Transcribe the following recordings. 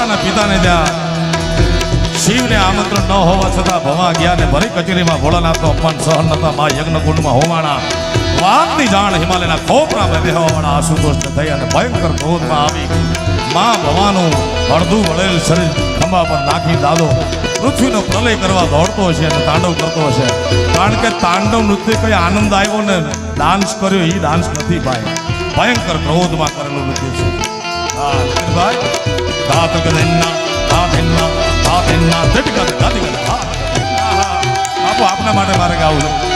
પોતાના પિતાને ત્યાં શિવને આમંત્રણ ન હોવા છતાં ભવા ગયા ને ભરી કચેરીમાં ભોળાનાથનો અપમાન સહન નતા મા યજ્ઞકુંડમાં હોવાના વાતની જાણ હિમાલયના ખોપરામાં બેહવાવાળા આશુતોષ થઈ અને ભયંકર ક્રોધમાં આવી મા ભવાનું અડધું વળેલ શરીર ખંભા પર નાખી દાદો પૃથ્વીનો પ્રલય કરવા દોડતો હશે અને તાંડવ કરતો હશે. કારણ કે તાંડવ નૃત્ય કઈ આનંદ આવ્યો ને ડાન્સ કર્યો એ ડાન્સ નથી ભાઈ. ભયંકર ક્રોધમાં કરેલું નૃત્ય છે. ભાઈ ધાતગદન્ન ધાતન્ન ધાતન્ન ધટગદ ધાતગદ આપો આપના માટે મારે ગાવું છે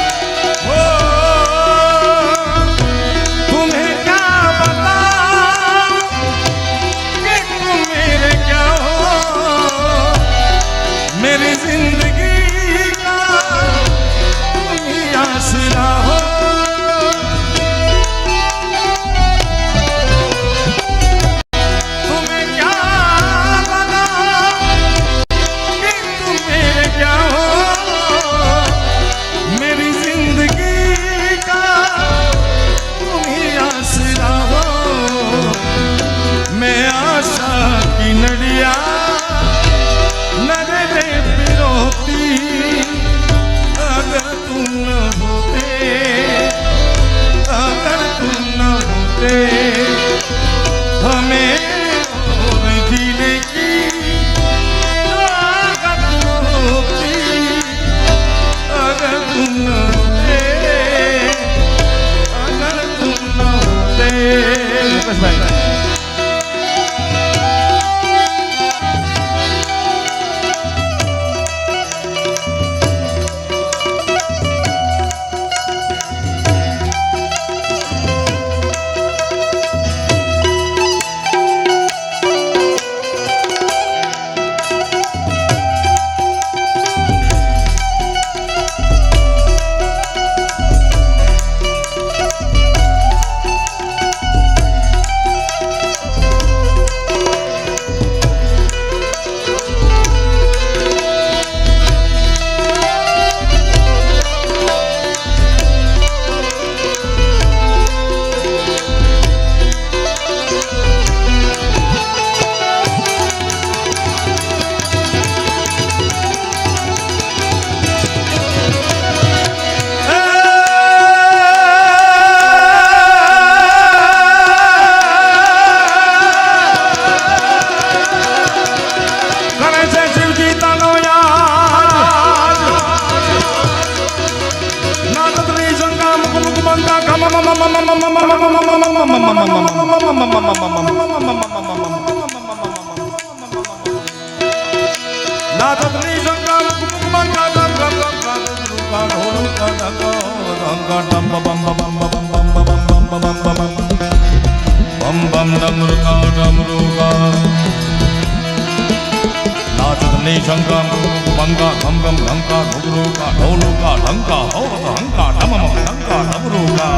શંકમ ભંગા ભંગમ ભંકા ભગરૂકા ઢોલુકા ઢંકા હવત હંકા નમમ ઢંકા ડમરૂકા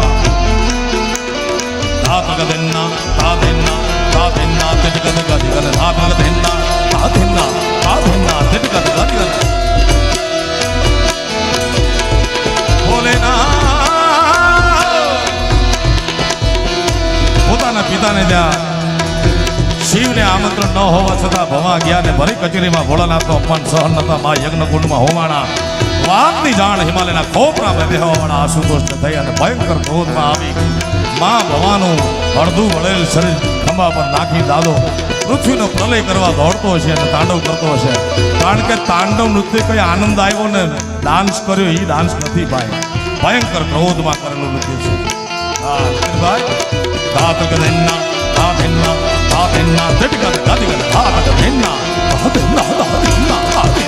ધાતક ધેન્ના ધા ધેન્ના ધા ધેન્ના તિજક તિજક તિજક ધા ધેન્ના ધા ધેન્ના ત્યાં શિવને આમંત્રણ ન હોવા છતાં ભવા ગયા ને ભરી કચેરીમાં ભોળાનાથનો અપમાન સહન નતા મા યજ્ઞકુંડમાં હોવાના વાતની જાણ હિમાલયના ખોપરામાં બેહવાવાળા આશુતોષ થઈ અને ભયંકર ક્રોધમાં આવી મા ભવાનું અડધું વળેલ શરીર ખંભા પર નાખી દાદો પૃથ્વીનો પ્રલય કરવા દોડતો હશે અને તાંડવ કરતો હશે. કારણ કે તાંડવ નૃત્ય કઈ આનંદ આવ્યો ને ડાન્સ કર્યો એ ડાન્સ નથી ભાઈ. ભયંકર ક્રોધમાં કરેલું નૃત્ય છે. હા ભાઈ દાત 다 됐나 다 됐나 됐다 됐다 됐다 다 됐나 다 됐나 다 됐나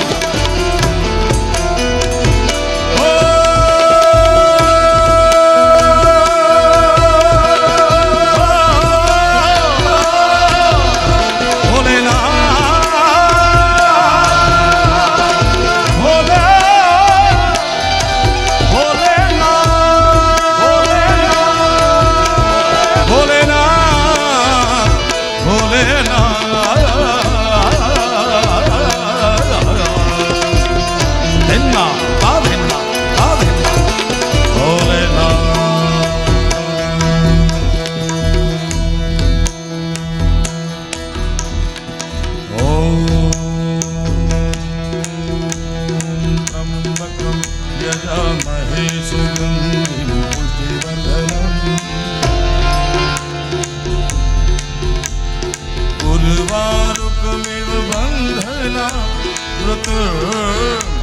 योगमेव बन्धना मृत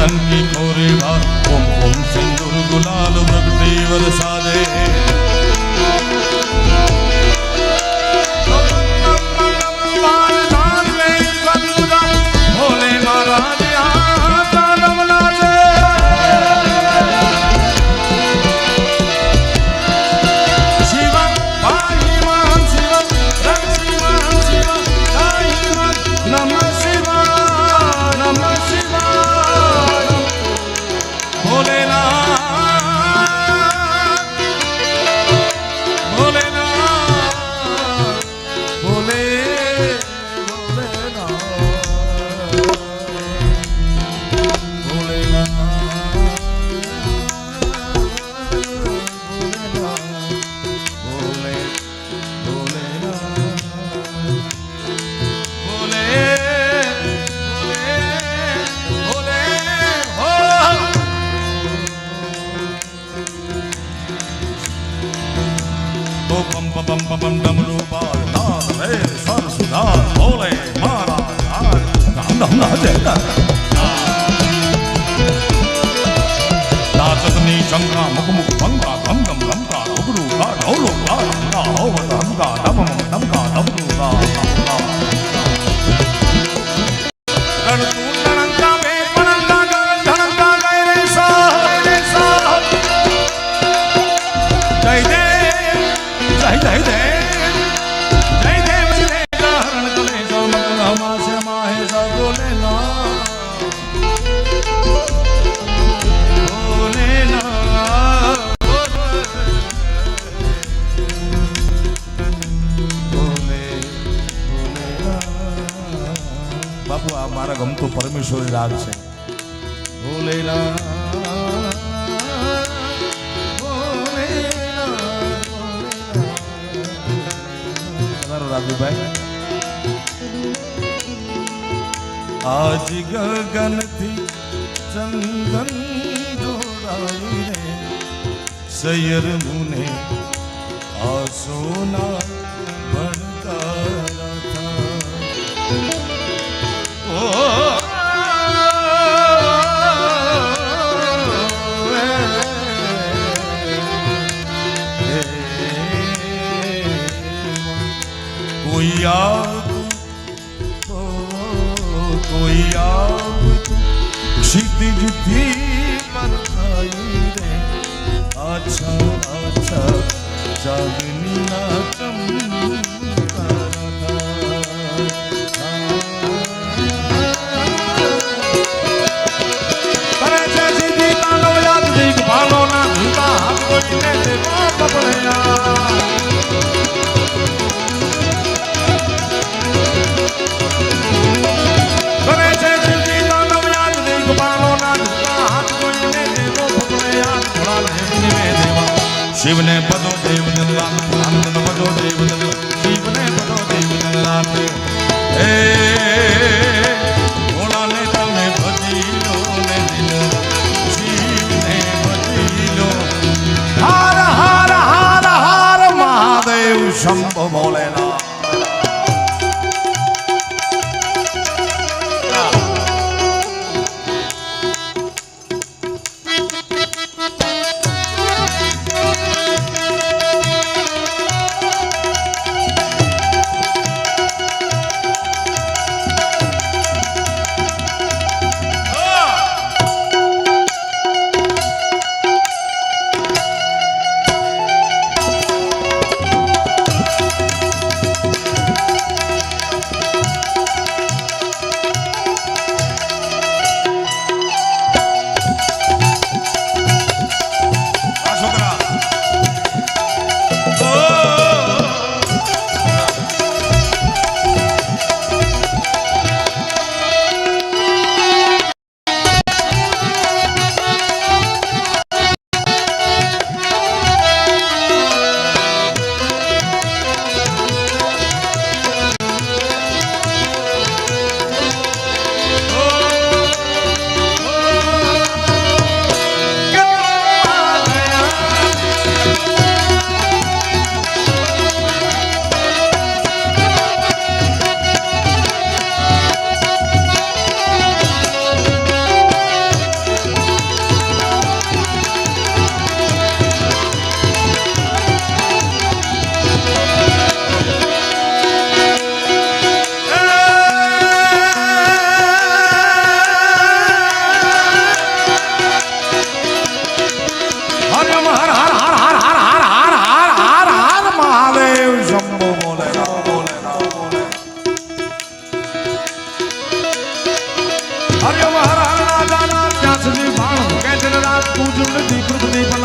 தங்கி கூறிவார் ஓம் ஓம் செந்தூர் குலாலும் தேவர் சார் 个等我，等个等我个。Roland. હર્ષોલ્લાસ લાવશે ભોલેલા રાજુભાઈ આજ ગગનથી ચંદન જોડાવીને સૈયર મુને આ સોના কথা জানি શિવને પદો દેવ દલાલ આનંદ પદો દેવ દલાલ શિવને પદો દેવ દલાલ હે, ભોળાને તમે ભજી લો ને દિલ શિવને ભજી લો. શંભ ભોલેનાથ. હરે મહારાણા દાદા ત્યાં સુધી બાણ કે જનરા તું જુંડ દીકૃત નહીં